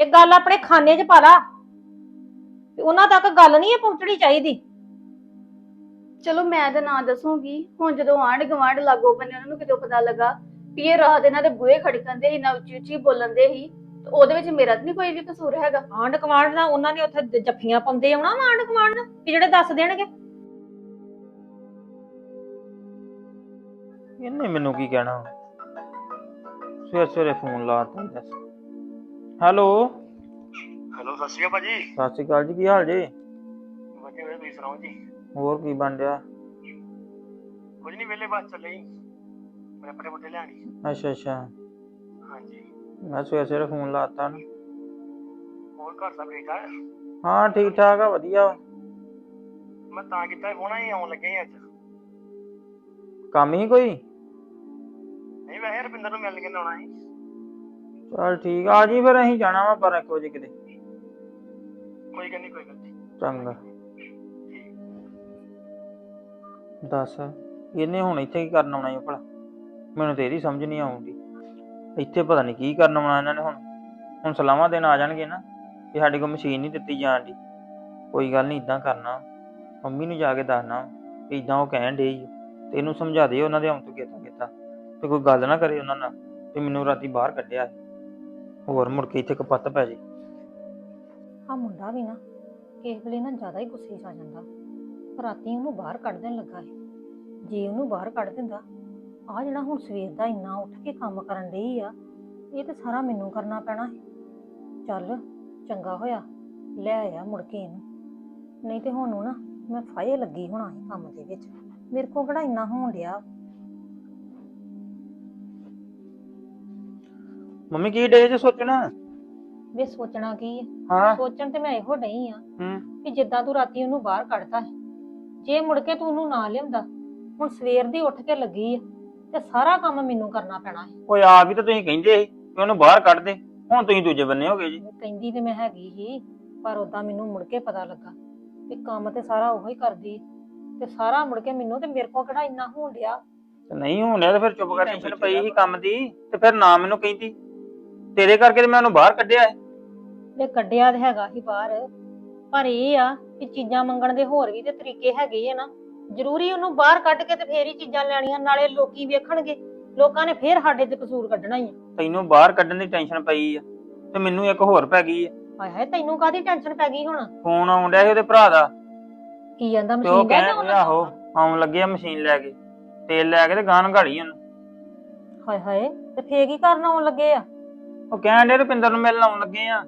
ਇਹ ਗੱਲ ਆਪਣੇ ਖਾਨੇ 'ਚ ਪਾ ਲਾ। ਤੇ ਉਹਨਾਂ ਤੱਕ ਗੱਲ ਨਹੀਂ ਇਹ ਪਹੁੰਚਣੀ ਚਾਹੀਦੀ। ਚਲੋ ਮੈਂ ਤਾਂ ਨਾ ਦੱਸੂਗੀ। ਹੁਣ ਜਦੋਂ ਆਂਢ ਗਵਾਂਢ ਲਾਗੋ ਬੰਨੇ ਉਹਨਾਂ ਨੂੰ ਕਿਤੇ ਪਤਾ ਲੱਗਾ ਵੀ ਇਹ ਰਾਤ ਇਹਨਾਂ ਦੇ ਬੂਹੇ ਖੜਕੰਦੇ ਸੀ ਨਾ ਉੱਚੀ ਉੱਚੀ ਬੋਲਣ ਦੇ ਤੇ ਉਹਦੇ ਵਿੱਚ ਮੇਰਾ ਤਾਂ ਨਹੀਂ ਕੋਈ ਵੀ ਕਸੂਰ ਹੈਗਾ। ਆਂਢ ਕਮਾਂਡ ਦਾ ਉਹਨਾਂ ਨੇ ਉੱਥੇ ਦ- ਜੱਫੀਆਂ ਪਾਉਂਦੇ ਆਉਣਾ ਵਾ ਆਂਢ ਕਮਾਂਡ ਨੂੰ ਕਿ ਜਿਹੜੇ ਦੱਸ ਦੇਣਗੇ। ਇਹਨੇ ਮੈਨੂੰ ਕੀ ਕਹਿਣਾ? ਸਵੇਰੇ ਸਵੇਰੇ ਫੋਨ ਲਾਤਾ ਹੀ ਦੱਸ। ਹੈਲੋ। ਹੈਲੋ ਸਤਿ ਸ਼੍ਰੀ ਅਕਾਲ ਭਾਜੀ। ਸਤਿ ਸ਼੍ਰੀ ਅਕਾਲ ਜੀ ਕੀ ਹਾਲ ਜੀ? ਵਧੀਆ ਵਧੀਆ ਤੁਸੀਂ ਸੁਣਾਓ ਜੀ? ਹੋਰ ਕੀ ਬਣ ਰਿਹਾ? ਕੁਝ ਨਹੀਂ ਵੇਲੇ ਬਾਅਦ ਚੱਲੇ ਮੈਂ ਆਪਣੇ ਮੁੰਡੇ ਲੈਣੀ ਅੱਛਾ ਅੱਛਾ। ਹਾਂਜੀ। ਮੈਂ ਸਵੇਰੇ ਸਵੇਰੇ ਫੋਨ ਲਾਤਾ ਨਾ। ਹੋਰ ਘਰ ਸਭ ਠੀਕ ਠਾਕ? ਹਾਂ ਠੀਕ ਠਾਕ ਆ ਵਧੀਆ। ਮੈਂ ਤਾਂ ਕੀਤਾ ਫੋਨ ਹੀ ਆਉਣ ਲੱਗੇ ਸੀ ਅੱਜ। ਕੰਮ ਹੀ ਕੋਈ? ਨਹੀਂ ਵੈਸੇ ਰਵਿੰਦਰ ਨੂੰ ਮਿਲਣ ਕੇ ਆਉਣਾ ਸੀ। ਚਲ ਠੀਕ ਆ ਜੀ ਫਿਰ ਅਸੀਂ ਜਾਣਾ ਵਾ ਪਰ ਇੱਕ ਵਜੇ ਕਿਤੇ। ਕੋਈ ਗੱਲ ਨਹੀਂ ਕੋਈ ਗੱਲ ਨਹੀਂ। ਚੰਗਾ। ਦੱਸ ਇਹਨੇ ਹੁਣ ਇੱਥੇ ਕੀ ਕਰਨ ਆਉਣਾ ਈ ਭਲਾ? ਮੈਨੂੰ ਤੇ ਇਹਦੀ ਸਮਝ ਨਹੀਂ ਆਉਂਦੀ। ਇੱਥੇ ਪਤਾ ਨਹੀਂ ਕੀ ਕਰਨ ਆਉਣਾ ਇਹਨਾਂ ਨੇ ਹੁਣ। ਹੁਣ ਸਲਾਮਾਂ ਦੇਣ ਆ ਜਾਣਗੇ ਨਾ ਕਿ ਸਾਡੇ ਕੋਲ ਮਸ਼ੀਨ ਨਹੀਂ ਦਿੱਤੀ ਜਾਣ ਦੀ ਕੋਈ ਗੱਲ ਨਹੀਂ ਇਦਾਂ ਕਰਨਾ। ਮੰਮੀ ਨੂੰ ਜਾ ਕੇ ਦੱਸਣਾ ਕਿ ਇਦਾਂ ਉਹ ਕਹਿਣ ਡੇ ਤੇ ਇਹਨੂੰ ਸਮਝਾ ਦੇ ਉਹਨਾਂ ਦੇ ਆਉਣ ਤੋਂ ਕੀਤਾ ਕੀਤਾ ਤੇ ਕੋਈ ਗੱਲ ਨਾ ਕਰੇ ਉਹਨਾਂ ਨਾਲ ਤੇ ਮੈਨੂੰ ਰਾਤੀ ਬਾਹਰ ਕੱਢਿਆ। ਹੋਰ ਮੁੜ ਕੇ ਇੱਥੇ ਕਪੱਤ ਪੈ ਜੇ। ਆ ਮੁੰਡਾ ਵੀ ਨਾ, ਕਿਸੇ ਵੇਲੇ ਨਾ ਜ਼ਿਆਦਾ ਹੀ ਗੁੱਸੇ 'ਚ ਆ ਜਾਂਦਾ। ਰਾਤੀ ਉਹਨੂੰ ਬਾਹਰ ਕੱਢ ਦੇਣ ਲੱਗਾ ਸੀ। ਜੇ ਉਹਨੂੰ ਬਾਹਰ ਕੱਢ ਦਿੰਦਾ ਆ ਜਿਹੜਾ ਹੁਣ ਸਵੇਰ ਦਾ ਇੰਨਾ ਉੱਠ ਕੇ ਕੰਮ ਕਰਨ ਡਈ ਆ, ਇਹ ਤੇ ਸਾਰਾ ਮੈਨੂੰ ਕਰਨਾ ਪੈਣਾ ਸੀ। ਚੱਲ, ਚੰਗਾ ਹੋਇਆ, ਲੈ ਆਇਆ ਮੁੜ ਕੇ ਇਹਨੂੰ। ਨਹੀਂ ਤੇ ਹੁਣ ਨੂੰ ਨਾ, ਮੈਂ ਫਾਇਏ ਲੱਗੀ ਹੋਣਾ ਸੀ ਕੰਮ ਦੇ ਵਿੱਚ। ਮੇਰੇ ਕੋਲ ਕਿਹੜਾ ਇੰਨਾ ਹੋਣ ਡਿਆ। ਮੰਮੀ ਕੀ ਡੇ ਜੇ ਸੋਚਣਾ? ਵੇ ਸੋਚਣਾ ਕੀ ਆ? ਹਾਂ। ਸੋਚਣ ਤੇ ਮੈਂ ਇਹੋ ਡਈ ਆ ਹੂੰ। ਵੀ ਜਿੱਦਾਂ ਤੂੰ ਰਾਤੀ ਉਹਨੂੰ ਬਾਹਰ ਕੱਢਤਾ ਸੀ ਜੇ ਮੁੜ ਕੇ ਤੂੰ ਉਹਨੂੰ ਨਾ ਲਿਆਉਂਦਾ ਹੁਣ ਸਵੇਰ ਦੀ ਉੱਠ ਕੇ ਲੱਗੀ ਆ ਤੇ ਸਾਰਾ ਕੰਮ ਮੈਨੂੰ ਕਰਨਾ ਪੈਣਾ ਹੈ ਓਏ ਆਪ ਹੀ ਤਾਂ ਤੁਸੀਂ ਕਹਿੰਦੇ ਸੀ ਕਿ ਉਹਨੂੰ ਬਾਹਰ ਕੱਢ ਦੇ ਹੁਣ ਤੁਸੀਂ ਦੂਜੇ ਬੰਨੇ ਹੋ ਗਏ ਜੀ। ਕਹਿੰਦੀ ਤੇ ਮੈਂ ਹੈਗੀ ਹੀ ਪਰ ਉਦਾਂ ਮੈਨੂੰ ਮੁੜ ਕੇ ਪਤਾ ਲੱਗਾ ਵੀ ਕੰਮ ਤੇ ਸਾਰਾ ਉਹੋ ਹੀ ਕਰਦੀ ਤੇ ਸਾਰਾ ਮੁੜ ਕੇ ਮੈਨੂੰ ਤੇ ਮੇਰੇ ਕੋਲ ਕਿਹੜਾ ਇੰਨਾ ਹੋਣ ਡਿਆ। ਤੇ ਨਹੀਂ ਹੋਣਿਆ ਤੇ ਫਿਰ ਚੁੱਪ ਕਰ ਟੈਨਸ਼ਨ ਪਈ ਸੀ ਕੰਮ ਦੀ ਤੇ ਫਿਰ ਨਾ ਮੈਨੂੰ ਕਹਿੰਦੀ। ਤੇਰੇ ਕਰਕੇ ਤੇ ਮੈਂ ਉਹਨੂੰ ਬਾਹਰ ਕੱਢਿਆ ਹੈ। ਤੇ ਕੱਢਿਆ ਤੇ ਹੈਗਾ ਹੀ ਬਾਹਰ। ਪਰ ਇਹ ਆ ਕਿ ਚੀਜ਼ਾਂ ਮੰਗਣ ਦੇ ਹੋਰ ਵੀ ਤੇ ਤਰੀਕੇ ਹੈਗੇ ਆ ਨਾ। ਜ਼ਰੂਰੀ ਉਹਨੂੰ ਬਾਹਰ ਕੱਢ ਕੇ ਤੇ ਫੇਰ ਹੀ ਚੀਜ਼ਾਂ ਲੈਣੀਆਂ ਨਾਲੇ ਲੋਕੀ ਵੇਖਣਗੇ। ਲੋਕਾਂ ਨੇ ਫੇਰ ਸਾਡੇ ਤੇ ਕਸੂਰ ਕੱਢਣਾ ਹੀ ਆ। ਤੈਨੂੰ ਬਾਹਰ ਕੱਢਣ ਦੀ ਟੈਨਸ਼ਨ ਪਈ ਆ ਤੇ ਮੈਨੂੰ ਇੱਕ ਹੋਰ ਪੈ ਗਈ ਆ। ਹਾਏ ਹਾਏ ਤੈਨੂੰ ਕਾਦੀ ਟੈਨਸ਼ਨ ਪੈ ਗਈ ਹੁਣ? ਫੋਨ ਆਉਣ ਡਿਆ ਸੀ ਉਹਦੇ ਭਰਾ ਦਾ। ਕੀ ਜਾਂਦਾ ਤੇ ਉਹ ਮਸ਼ੀਨ ਲੈ ਕੇ ਕਹਿਣ ਆਹੋ ਆਉਣ ਲੱਗੇ ਆ ਮਸ਼ੀਨ ਲੈ ਕੇ। ਤੇਲ ਲੈ ਕੇ ਤੇ ਗਾਂ ਘਾੜੀ ਉਹਨੂੰ। ਹਾਏ ਹਾਏ ਤੇ ਫੇਰ ਕੀ ਕਰਨ ਆਉਣ ਲੱਗੇ ਆ? ਉਹ ਕਹਿਣ ਡੇ ਰੁਪਿੰਦਰ ਨੂੰ ਮਿਲਣ ਆਉਣ ਲੱਗੇ ਆ।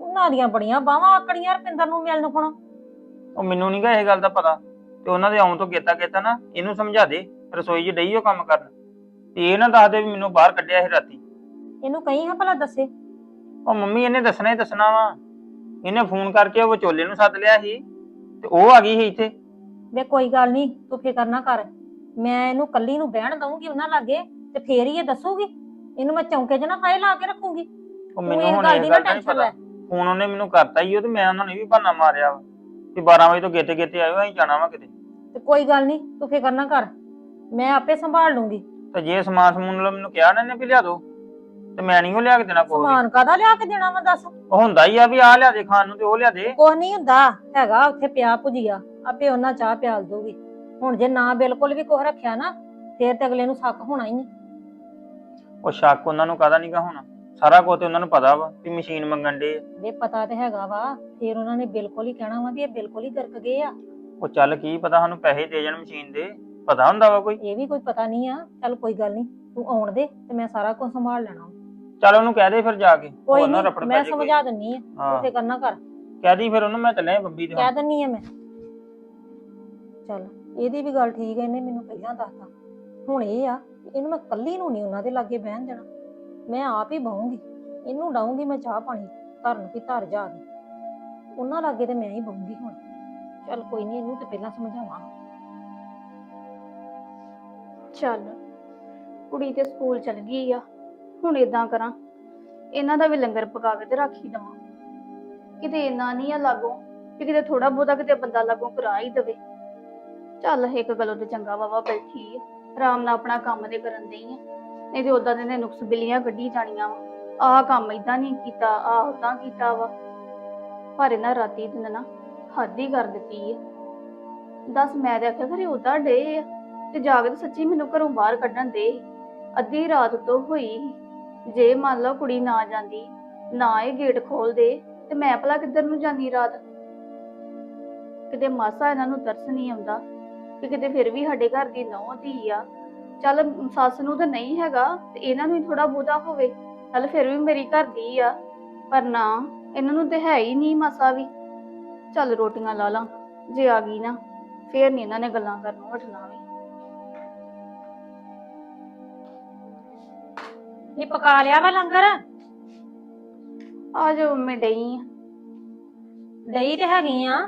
ਉਹਨਾਂ ਦੀਆਂ ਬੜੀਆਂ ਬਾਹਾਂ ਆਕੜੀਆਂ ਰਪਿੰਦਰ ਨੂੰ ਮਿਲਣ ਹੁਣ। ਉਹ ਮੈਨੂੰ ਨਹੀਂ ਗਾ ਇਹ ਗੱਲ ਦਾ ਪਤਾ। ਤੇ ਉਹਨਾਂ ਦੇ ਆਉਣ ਤੋਂ ਕੀਤਾ ਕੀਤਾ ਨਾ ਇਹਨੂੰ ਸਮਝਾ ਦੇ ਰਸੋਈ 'ਚ ਡਈ ਉਹ ਕੰਮ ਕਰਨ। ਤੇ ਇਹ ਨਾ ਦੱਸ ਦੇ ਵੀ ਮੈਨੂੰ ਬਾਹਰ ਕੱਢਿਆ ਸੀ ਰਾਤੀ। ਇਹਨੂੰ ਕਹੀਂ ਹਾਂ ਭਲਾ ਦੱਸੇ। ਉਹ ਮੰਮੀ ਇਹਨੇ ਦੱਸਣਾ ਹੀ ਦੱਸਣਾ ਵਾ। ਇਹਨੇ ਫੋਨ ਕਰਕੇ ਉਹ ਵਿਚੋਲੇ ਨੂੰ ਸੱਦ ਲਿਆ ਸੀ ਤੇ ਉਹ ਆ ਗਈ ਸੀ ਇੱਥੇ। ਵੇ ਕੋਈ ਗੱਲ ਨਹੀਂ ਤੂੰ ਫਿਕਰ ਨਾ ਕਰ। ਮੈਂ ਇਹਨੂੰ ਕੱਲੀ ਨੂੰ ਬਹਿਣ ਦਊਂਗੀ ਉਹਨਾਂ ਲਾਗੇ ਤੇ ਫੇਰ ਹੀ ਇਹ ਦੱਸੂਗੀ। ਇਹਨੂੰ ਮੈਂ ਚੌਂਕੇ 'ਚ ਨਾ ਫਾਇ ਲਾ ਕੇ ਰੱਖੂਗੀ। ਉਹ ਮੈਨੂੰ ਇਹ ਹੁਣ ਗੱਲ ਇਹ ਨਾ ਗੱਲ ਦਾ ਨਹੀਂ ਟੈਨਸ਼ਨ ਪਤਾ। ਲੈ। ਫੋਨ ਉਹਨੇ ਮੈਨੂੰ ਕਰਤਾ ਹੀ ਉਹ ਤੇ ਮੈਂ ਉਹਨਾਂ ਨੇ ਵੀ ਬਹਾਨਾ ਮਾਰਿਆ ਵਾ ਕਿ 12 ਵਜੇ ਤੋਂ ਗੇਤੇ ਗੇਤੇ ਆਇਓ ਅਸੀਂ ਜਾਣਾ ਵਾ ਕਿਤੇ। ਤੇ ਕੋਈ ਗੱਲ ਨਹੀਂ ਤੂੰ ਫਿਕਰ ਨਾ ਕਰ। ਮੈਂ ਆਪੇ ਸੰਭਾਲ ਲੂੰਗੀ। ਤੇ ਜੇ ਸਮਾਨ ਸਮੂਨ ਵੱਲੋਂ ਮੈਨੂੰ ਕਿਹਾ ਨਾ ਇਹਨੇ ਵੀ ਲਿਆ ਦੋ। ਤੇ ਮੈਂ ਨਹੀਂ ਉਹ ਲਿਆ ਕੇ ਦੇਣਾ ਕੋਈ ਵੀ। ਸਮਾਨ ਕਾਦਾ ਲਿਆ ਕੇ ਦੇਣਾ ਮੈਂ ਦੱਸ? ਉਹ ਹੁੰਦਾ ਹੀ ਆ ਵੀ ਆ ਲਿਆ ਦੇ ਖਾਣ ਨੂੰ ਤੇ ਉਹ ਲਿਆ ਦੇ। ਕੁਛ ਨਹੀਂ ਹੁੰਦਾ ਹੈਗਾ ਉੱਥੇ ਪਿਆ ਭੁਜੀਆ ਆਪੇ ਉਹਨਾਂ ਚਾਹ ਪਿਆਲ ਦੂਗੀ ਹੁਣ ਜੇ ਨਾ ਬਿਲਕੁਲ ਵੀ ਕੁਛ ਰੱਖਿਆ ਨਾ ਫੇਰ ਤੇ ਅਗਲੇ ਨੂੰ ਸ਼ੱਕ ਹੋਣਾ ਹੀ ਨਹੀਂ। ਉਹ ਸ਼ੱਕ ਉਹਨਾਂ ਨੂੰ ਕਾਹਦਾ ਨਹੀਂਗਾ ਹੋਣਾ? ਸਾਰਾ ਕੁਝ ਤੇ ਉਹਨਾਂ ਨੂੰ ਪਤਾ ਵਾ ਵੀ ਮਸ਼ੀਨ ਮੰਗਣ ਦੇ ਵੇ ਪਤਾ ਤੇ ਹੈਗਾ ਵਾ ਫੇਰ ਉਹਨਾਂ ਨੇ ਬਿਲਕੁਲ ਹੀ ਕਹਿਣਾ ਵਾ ਵੀ ਇਹ ਬਿਲਕੁਲ ਹੀ ਗਰਕ ਗਏ ਆ। ਉਹ ਚੱਲ ਕੀ ਪਤਾ ਸਾਨੂੰ ਪੈਸੇ ਦੇ ਜਾਣ ਮਸ਼ੀਨ ਦੇ ਪਤਾ ਹੁੰਦਾ ਵਾ ਕੋਈ? ਇਹ ਵੀ ਕੋਈ ਪਤਾ ਨਹੀਂ ਆ ਚੱਲ ਕੋਈ ਗੱਲ ਨਹੀਂ ਤੂੰ ਆਉਣ ਦੇ ਤੇ ਮੈਂ ਸਾਰਾ ਕੁਝ ਸੰਭਾਲ ਲੈਣਾ। ਚੱਲ ਉਹਨੂੰ ਕਹਿ ਦੇ ਫਿਰ ਜਾ ਕੇ ਕੋਈ ਨਹੀਂ ਮੈਂ। ਸਮਝਾ ਦਿੰਨੀ ਆ ਤੂੰ ਹਾਂ। ਫਿਕਰ ਨਾ ਕਰ। ਕਹਿ ਦੀ ਫਿਰ ਉਹਨੂੰ ਮੈਂ ਚੱਲਿਆ ਬੰਬੀ ਦੇ ਕਹਿ ਦਿੰਨੀ ਆ ਮੈਂ। ਚੱਲ ਇਹਦੀ ਵੀ ਗੱਲ ਠੀਕ ਹੈ ਇਹਨੇ ਮੈਨੂੰ ਪਹਿਲਾਂ ਦੱਸਤਾ। ਹੁਣ ਇਹ ਆ ਕਿ ਇਹਨੂੰ ਮੈਂ ਕੱਲੀ ਨੂੰ ਨਹੀਂ ਉਹਨਾਂ ਦੇ ਲਾਗੇ ਬਹਿਣ ਦੇਣਾ। ਮੈਂ ਆਪ ਹੀ ਬਹੂੰਗੀ। ਇਹਨੂੰ ਡਾਉਂਗੀ ਮੈਂ ਚਾਹ ਪਾਣੀ, ਧਰਨ ਵੀ ਧਰ ਜਾ ਕੇ। ਉਹਨਾਂ ਲਾਗੇ ਤੇ ਮੈਂ ਹੀ ਬਹੂੰਗੀ ਹੁਣ। ਚੱਲ ਕੋਈ ਨਹੀਂ, ਇਹਨੂੰ ਤੇ ਪਹਿਲਾਂ ਸਮਝਾਵਾਂ। ਚੱਲ, ਕੁੜੀ ਤੇ ਸਕੂਲ ਚਲ ਗਈ ਆ। ਹੁਣ ਇਦਾਂ ਕਰਾਂ, ਇਹਨਾਂ ਦਾ ਵੀ ਲੰਗਰ ਪਕਾ ਕੇ ਤੇ ਰੱਖ ਹੀ ਦਵਾਂ। ਕਿਤੇ ਇੰਨਾ ਨਹੀਂ ਆ ਲਾਗੋ ਕਿ ਕਿਤੇ ਥੋੜਾ ਬਹੁਤਾ ਕਿਤੇ ਬੰਦਾ ਲਾਗੋ ਕਰਾ ਹੀ ਦਵੇ। ਚੱਲ ਇੱਕ ਗੱਲੋਂ ਤੇ ਚੰਗਾ ਵਾਵਾ ਬੈਠੀ ਆ। ਆਰਾਮ ਨਾਲ ਆਪਣਾ ਕੰਮ ਤੇ ਕਰਨ ਦੇਈ ਆ। ਨਹੀਂ ਤੇ ਉਦਾਂ ਦੇ ਨੇ ਨੁਕਸ ਬਿੱਲੀਆਂ ਕੱਢੀ ਜਾਣੀਆਂ ਵਾ। ਆਹ ਕੰਮ ਇਦਾਂ ਨਹੀਂ ਕੀਤਾ, ਆਹ ਉਦਾਂ ਕੀਤਾ ਵਾ। ਪਰ ਇਹਨਾਂ ਰਾਤੀ ਦਿਨ ਨਾ ਹੱਦ ਹੀ ਕਰ ਦਿੱਤੀ ਹੈ ਦੱਸ ਮੈਂ ਤੇ ਆਖਿਆ, ਖਰੇ ਉਦਾਂ ਡੇ ਆ? ਤੇ ਜਾ ਕੇ ਤਾਂ ਸੱਚੀ ਮੈਨੂੰ ਘਰੋਂ ਬਾਹਰ ਕੱਢਣ ਦੇ ਅੱਧੀ ਰਾਤ ਤੋਂ ਹੋਈ ਜੇ ਮੰਨ ਲਓ ਕੁੜੀ ਨਾ ਜਾਂਦੀ, ਨਾ ਇਹ ਗੇਟ ਖੋਲ ਦੇ ਤੇ ਮੈਂ ਭਲਾ ਕਿੱਧਰ ਨੂੰ ਜਾਂਦੀ ਰਾਤ? ਕਿਤੇ ਮਾਸਾ ਇਹਨਾਂ ਨੂੰ ਤਰਸ ਨਹੀਂ ਆਉਂਦਾ। ਕਿ ਕਿਤੇ ਫਿਰ ਵੀ ਸਾਡੇ ਘਰ ਦੀ ਨੌਂ ਧੀ ਆ। ਚੱਲ ਸੱਸ ਨੂੰ ਤਾਂ ਨਹੀਂ ਹੈਗਾ ਤੇ ਇਹਨਾਂ ਨੂੰ ਥੋੜਾ ਬਹੁਤਾ ਹੋਵੇ। ਚੱਲ ਫਿਰ ਵੀ ਮੇਰੀ ਘਰ ਦੀ ਆ ਪਰ ਨਾ ਇਹਨਾਂ ਨੂੰ ਤੇ ਹੈ ਹੀ ਨਹੀਂ ਮਾਸਾ ਵੀ। ਚੱਲ ਰੋਟੀਆਂ ਲਾ ਲਾਂ ਜੇ ਆ ਗਈ ਨਾ ਫੇਰ ਨਹੀਂ ਇਹਨਾਂ ਨੇ ਗੱਲਾਂ ਕਰਨੋਂ ਹਟਣਾ ਵੀ। ਇਹ ਪਕਾ ਲਿਆ ਵਾ ਲੰਗਰ? ਆ ਜੋ ਮੈਂ ਡਈ ਆ। ਡਈ ਤੇ ਹੈਗੀ ਆ।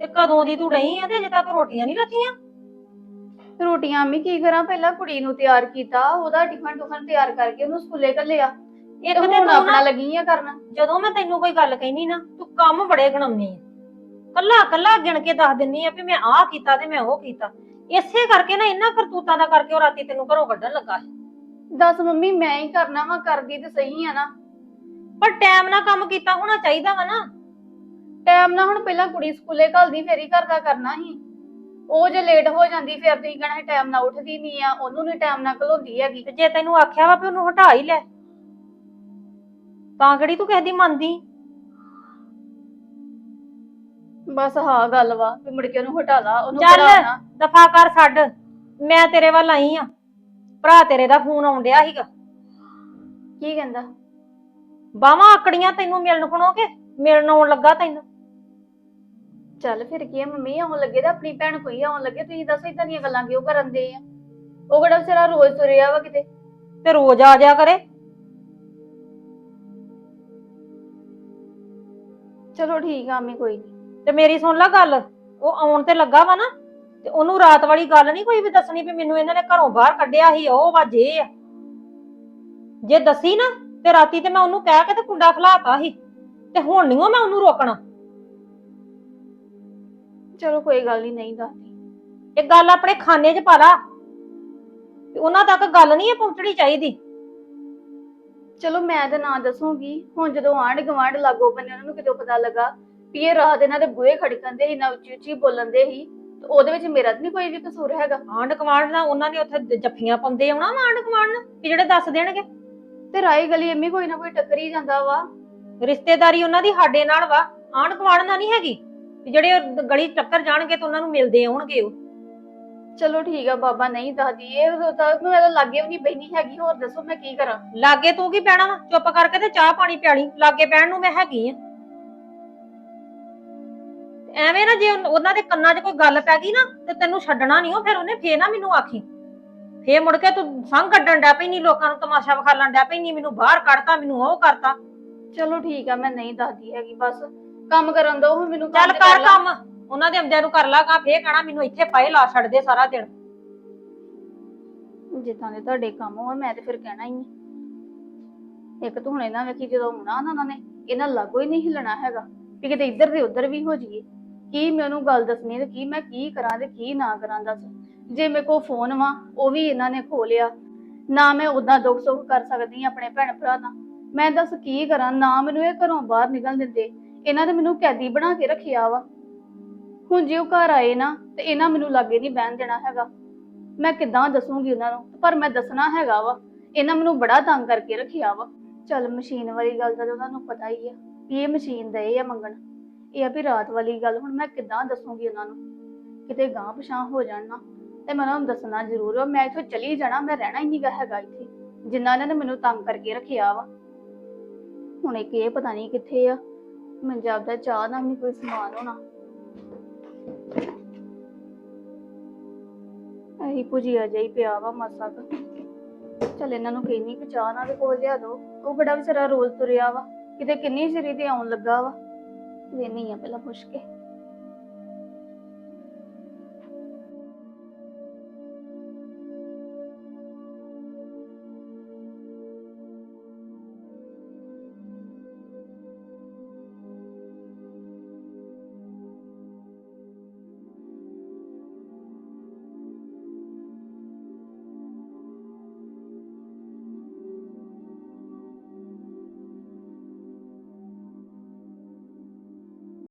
ਤੇ ਕਦੋਂ ਦੀ ਤੂੰ ਡਈ ਆ ਤੇ ਅਜੇ ਤੱਕ ਰੋਟੀਆਂ ਨਹੀਂ ਲੱਥੀਆਂ ਰੋਟੀਆਂ ਮੈਂ ਕੀ ਕਰਾਂ? ਪਹਿਲਾਂ ਕੁੜੀ ਨੂੰ ਤਿਆਰ ਕੀਤਾ ਉਹਦਾ ਟਿਫਨ ਟੁਫਨ ਤਿਆਰ ਕਰਕੇ ਉਹਨੂੰ ਸਕੂਲੇ ਘੱਲਿਆ ਇੱਕ ਤੇ ਤੇ ਹੁਣ ਆਪਣਾ ਲੱਗੀ ਆ ਕਰਨ। ਜਦੋਂ ਮੈਂ ਤੈਨੂੰ ਕੋਈ ਗੱਲ ਕਹਿਨੀ ਨਾ ਤੂੰ ਕੰਮ ਬੜੇ ਗਣਾਉਣੀ ਆ। ਕੱਲਾ ਕੱਲਾ ਗਿਣ ਕੇ ਦੱਸ ਦਿੰਨੀ ਆ ਵੀ ਮੈਂ ਆਹ ਕੀਤਾ ਤੇ ਮੈਂ ਉਹ ਕੀਤਾ। ਇਸੇ ਕਰਕੇ ਨਾ ਇਹਨਾਂ ਕਰਤੂਤਾਂ ਦਾ ਕਰਕੇ ਉਹ ਰਾਤੀ ਤੈਨੂੰ ਘਰੋਂ ਕੱਢਣ ਲੱਗਾ ਸੀ। ਦੱਸ ਮੰਮੀ ਮੈਂ ਹੀ ਕਰਨਾ ਵਾ ਕਰਦੀ ਤੇ ਸਹੀ ਆ ਨਾ। ਪਰ ਟਾਈਮ ਨਾਲ ਕੰਮ ਕੀਤਾ ਹੋਣਾ ਚਾਹੀਦਾ ਵਾ ਨਾ। ਟਾਈਮ ਨਾਲ ਹੁਣ ਪਹਿਲਾਂ ਕੁੜੀ ਸਕੂਲੇ ਘੱਲਦੀ ਫੇਰ ਹੀ ਘਰ ਦਾ ਕਰਨਾ ਸੀ। ਉਹ ਜੇ ਲੇਟ ਹੋ ਜਾਂਦੀ ਫਿਰ ਤੁਸੀਂ ਕਹਿਣਾ ਟਾਈਮ ਨਾਲ ਉੱਠਦੀ ਨਹੀਂ ਆ ਉਹਨੂੰ ਨਹੀਂ ਟਾਈਮ ਨਾਲ ਘਲਾਉਂਦੀ ਹੈਗੀ। ਤੇ ਜੇ ਤੈਨੂੰ ਆਖਿਆ ਵਾ ਵੀ ਉਹਨੂੰ ਹਟਾ ਹੀ ਲੈ ਤਾਂ ਕਿਹੜੀ ਤੂੰ ਕਿਸੇ ਦੀ ਮੰਨਦੀ? ਬਸ ਹਾਂ ਗੱਲ ਵਾ ਵੀ ਮੁੜ ਕੇ ਉਹਨੂੰ ਹਟਾ ਲਾ ਉਹਨੂੰ ਚੱਲ। ਪੜਾਉਣਾ ਦਫਾ ਕਰ ਛੱਡ ਮੈਂ ਤੇਰੇ ਵੱਲ ਆਈ ਆ। ਭਰਾ ਤੇਰੇ ਦਾ ਫੋਨ ਆਉਣ ਡਿਆ ਸੀਗਾ। ਕੀ ਕਹਿੰਦਾ? ਬਾਵਾਂ ਆਕੜੀਆਂ ਤੈਨੂੰ ਮਿਲਣ ਖਣੋ ਕੇ ਮਿਲਣ ਆਉਣ ਲੱਗਾ ਤੈਨੂੰ? ਚੱਲ ਫਿਰ ਕੀ ਆ ਮੰਮੀ ਆਉਣ ਲੱਗੇ ਤਾਂ ਆਪਣੀ ਭੈਣ ਕੋਈ ਆਉਣ ਲੱਗੇ ਤੁਸੀਂ ਦੱਸ ਇਦਾਂ ਦੀਆਂ ਗੱਲਾਂ ਕਿਉਂ ਕਰਨ ਦੇ ਆ? ਉਹ ਕਿਹੜਾ ਵਿਚਾਰਾ ਰੋਜ਼ ਤੁਰਿਆ ਵਾ ਕਿਤੇ? ਤੇ ਰੋਜ਼ ਆ ਜਾ ਕਰੇ। ਚਲੋ ਠੀਕ ਆ ਮੰਮੀ ਕੋਈ ਨਹੀਂ ਤੇ ਮੇਰੀ ਸੁਣ ਲੈ ਗੱਲ ਉਹ ਆਉਣ ਤੇ ਲੱਗਾ ਵਾ ਨਾ ਤੇ ਉਹਨੂੰ ਰਾਤ ਵਾਲੀ ਗੱਲ ਨਹੀਂ ਕੋਈ ਵੀ ਦੱਸਣੀ ਵੀ ਮੈਨੂੰ ਇਹਨਾਂ ਨੇ ਘਰੋਂ ਬਾਹਰ ਕੱਢਿਆ ਸੀ ਉਹ ਵਾਜੇ ਆ। ਜੇ ਦੱਸੀ ਨਾ ਤੇ ਰਾਤੀ ਤੇ ਮੈਂ ਉਹਨੂੰ ਕਹਿ ਕੇ ਤੇ ਕੁੰਡਾ ਖਲਾਤਾ ਸੀ ਤੇ ਹੁਣ ਨਹੀਂ ਮੈਂ ਉਹਨੂੰ ਰੋਕਣਾ। ਚਲੋ ਕੋਈ ਗੱਲ ਨਹੀਂ ਨਹੀਂ ਦੱਸਦੀ। ਇਹ ਗੱਲ ਆਪਣੇ ਖਾਨੇ 'ਚ ਪਾ ਲਾ। ਤੇ ਉਹਨਾਂ ਤੱਕ ਗੱਲ ਨਹੀਂ ਇਹ ਪਹੁੰਚਣੀ ਚਾਹੀਦੀ। ਚਲੋ ਮੈਂ ਤਾਂ ਨਾ ਦੱਸੂਗੀ। ਹੁਣ ਜਦੋਂ ਆਂਢ ਗਵਾਂਢ ਲਾਗੋ ਬੰਨੇ ਉਹਨਾਂ ਨੂੰ ਕਿਤੇ ਪਤਾ ਲੱਗਾ ਵੀ ਇਹ ਰਾਤ ਇਹਨਾਂ ਦੇ ਬੂਹੇ ਖੜਕਣ ਦੇ ਸੀ ਨਾ ਉੱਚੀ ਉੱਚੀ ਬੋਲਣ ਦੇ ਸੀ। ਤੇ ਉਹਦੇ ਵਿੱਚ ਮੇਰਾ ਤਾਂ ਨਹੀਂ ਕੋਈ ਵੀ ਕਸੂਰ ਹੈਗਾ। ਆਂਢ ਕਮਾਂਡ ਦਾ ਉਹਨਾਂ ਨੇ ਉੱਥੇ ਜੱਫੀਆਂ ਪਾਉਂਦੇ ਆਉਣਾ ਵਾ ਆਂਢ ਕਮਾਂਡ ਨੂੰ ਕਿ ਜਿਹੜੇ ਦੱਸ ਦੇਣਗੇ। ਤੇ ਰਾਈ ਗਲੀ ਐਵੇਂ ਕੋਈ ਨਾ ਕੋਈ ਟੱਕਰੀ ਜਾਂਦਾ ਵਾ। ਰਿਸ਼ਤੇਦਾਰੀ ਉਹਨਾਂ ਦੀ ਸਾਡੇ ਨਾਲ ਵਾ। ਆਂਢ ਕਮਾਂਡ ਨਾਲ ਨਹੀਂ ਹੈਗੀ। ਵੀ ਜਿਹੜੇ ਉਹ ਗਲੀ 'ਚ ਟੱਕਰ ਜਾਣਗੇ ਤਾਂ ਉਹਨਾਂ ਨੂੰ ਮਿਲਦੇ ਆਉਣਗੇ ਉਹ। ਚਲੋ ਠੀਕ ਆ ਬਾਬਾ ਨਹੀਂ ਦੱਸਦੀ ਇਹ ਉਦੋਂ ਤੱਕ ਮੈਂ ਤਾਂ ਲਾਗੇ ਵੀ ਨਹੀਂ ਬੈਣੀ ਹੈਗੀ ਹੋਰ ਦੱਸੋ ਮੈਂ ਕੀ ਕਰਾਂ? ਲਾਗੇ ਤੂੰ ਕੀ ਪੈਣਾ ਵਾ? ਚੁੱਪ ਕਰਕੇ ਤੇ ਚਾਹ ਪਾਣੀ ਪਿਆਲੀ ਲਾਗੇ ਪੈਣ ਨੂੰ ਮੈਂ ਹੈਗੀ ਆ। ਐਵੇਂ ਨਾ ਜੇ ਉਨ- ਉਹਨਾਂ ਦੇ ਕੰਨਾਂ 'ਚ ਕੋਈ ਗੱਲ ਪੈ ਗਈ ਨਾ ਤੇ ਤੈਨੂੰ ਛੱਡਣਾ ਨਹੀਂ ਉਹ ਫਿਰ ਉਹਨੇ ਫੇਰ ਨਾ ਮੈਨੂੰ ਆਖੀ। ਫੇਰ ਮੁੜ ਕੇ ਤੂੰ ਸੰਗ ਕੱਢਣ ਡੈ ਪੈਣੀ ਲੋਕਾਂ ਨੂੰ ਤਮਾਸ਼ਾ ਵਿਖਾਲਣ ਡੈ ਪੈਣੀ ਮੈਨੂੰ ਬਾਹਰ ਕੱਢਤਾ ਮੈਨੂੰ ਉਹ ਕਰਤਾ। ਚਲੋ ਠੀਕ ਆ ਮੈਂ ਨਹੀਂ ਦੱਸਦੀ ਹੈਗੀ ਬਸ ਕੰਮ ਕਰਨ ਦੋ ਹੁਣ ਮੈਨੂੰ ਚੱਲ ਤੇ ਕਰ। ਕੰਮ। ਉਹਨਾਂ ਦੇ ਆਉਂਦਿਆਂ ਨੂੰ ਕਰ ਲਾ ਕਾ ਫੇਰ ਕਹਿਣਾ ਮੈਨੂੰ ਇੱਥੇ ਪਾਏ ਲਾ ਛੱਡ ਦੇ ਸਾਰਾ ਦਿਨ। ਜਿੱਦਾਂ ਦੇ ਤੁਹਾਡੇ ਕੰਮ ਹੋਏ ਮੈਂ ਤੇ ਫਿਰ ਕਹਿਣਾ ਹੀ ਇੱਕ ਤਾਂ ਹੁਣ ਇਹਨਾਂ ਵੇਖੀ ਜਦੋਂ ਨਾ ਉਹਨਾਂ ਨੇ ਇਹਨਾਂ ਲਾਗੋ ਹੀ ਨਹੀਂ ਹਿੱਲਣਾ ਹੈਗਾ ਵੀ ਕਿਤੇ ਇੱਧਰ ਦੇ ਉੱਧਰ ਵੀ ਹੋ ਜਾਈਏ। ਕੀ ਮੈਂ ਉਹਨੂੰ ਗੱਲ ਦੱਸਣੀ ਤੇ ਕੀ ਮੈਂ ਕੀ ਕਰਾਂ ਤੇ ਕੀ ਨਾ ਕਰਾਂ ਦੱਸ। ਜੇ ਮੇਰੇ ਕੋਲ ਫੋਨ ਵਾ ਉਹ ਵੀ ਇਹਨਾਂ ਨੇ ਖੋ ਲਿਆ। ਨਾ ਮੈਂ ਉਦਾਂ ਦੁੱਖ ਸੁੱਖ ਕਰ ਸਕਦੀ ਆਪਣੇ ਭੈਣ ਭਰਾ ਨਾਲ। ਮੈਂ ਦੱਸ ਕੀ ਕਰਾਂ ਨਾ ਮੈਨੂੰ ਇਹ ਘਰੋਂ ਬਾਹਰ ਨਿਕਲ ਦਿੰਦੇ। ਇਹਨਾਂ ਨੇ ਮੈਨੂੰ ਕੈਦੀ ਬਣਾ ਕੇ ਰੱਖਿਆ ਵਾ। ਹੁਣ ਜੇ ਉਹ ਘਰ ਆਏ ਨਾ, ਤੇ ਇਹਨਾਂ ਮੈਨੂੰ ਲਾਗੇ ਨਹੀਂ ਬਹਿਣ ਦੇਣਾ ਹੈਗਾ। ਮੈਂ ਕਿੱਦਾਂ ਦੱਸੂਗੀ ਉਹਨਾਂ ਨੂੰ? ਪਰ ਮੈਂ ਦੱਸਣਾ ਹੈਗਾ ਵਾ, ਇਹਨਾਂ ਮੈਨੂੰ ਬੜਾ ਤੰਗ ਕਰਕੇ ਰੱਖਿਆ ਵਾ। ਚੱਲ ਮਸ਼ੀਨ ਵਾਲੀ ਗੱਲ ਦਾ ਤਾਂ ਉਹਨਾਂ ਨੂੰ ਪਤਾ ਹੀ ਆ, ਵੀ ਇਹ ਮਸ਼ੀਨ ਦੇ ਆ ਮੰਗਣ। ਇਹ ਆ ਵੀ ਰਾਤ ਵਾਲੀ ਗੱਲ, ਹੁਣ ਮੈਂ ਕਿੱਦਾਂ ਦੱਸੂਗੀ ਉਹਨਾਂ ਨੂੰ? ਕਿਤੇ ਗਾਂ ਪਛਾਂ ਹੋ ਜਾਣ ਨਾ, ਤੇ ਮੈਂ ਉਹਨਾਂ ਨੂੰ ਦੱਸਣਾ ਜ਼ਰੂਰ ਵਾ। ਮੈਂ ਇੱਥੋਂ ਚਲੀ ਜਾਣਾ, ਮੈਂ ਰਹਿਣਾ ਹੀ ਨਹੀਂਗਾ ਹੈਗਾ ਇੱਥੇ, ਜਿੰਨਾ ਇਹਨਾਂ ਨੇ ਮੈਨੂੰ ਤੰਗ ਕਰਕੇ ਰੱਖਿਆ ਵਾ। ਹੁਣ ਇੱਕ ਇਹ ਪਤਾ ਨਹੀਂ ਕਿੱਥੇ ਆ। ਪੰਜਾਬ ਦਾ ਚਾਹ ਦਾ ਵੀ ਕੋਈ ਸਮਾਨ ਹੋਣਾ। ਇਹੀ ਭੁਜੀਆ ਜਿਹਾ ਪਿਆ ਵਾ ਮਸਾ ਕੁ। ਚੱਲ ਇਹਨਾਂ ਨੂੰ ਕਹਿੰਨੀ ਕਿ ਚਾਹ ਨਾ ਦੇ ਕੋਲ ਲਿਆ ਦੋ। ਉਹ ਕਿਹੜਾ ਵਿਚਾਰਾ ਰੋਜ਼ ਤੁਰਿਆ ਵਾ, ਕਿਤੇ ਕਿੰਨੀ ਸਿਰੀ ਤੇ ਆਉਣ ਲੱਗਾ ਵਾ। ਵੇਨੀ ਆ ਪਹਿਲਾਂ ਪੁੱਛ ਕੇ।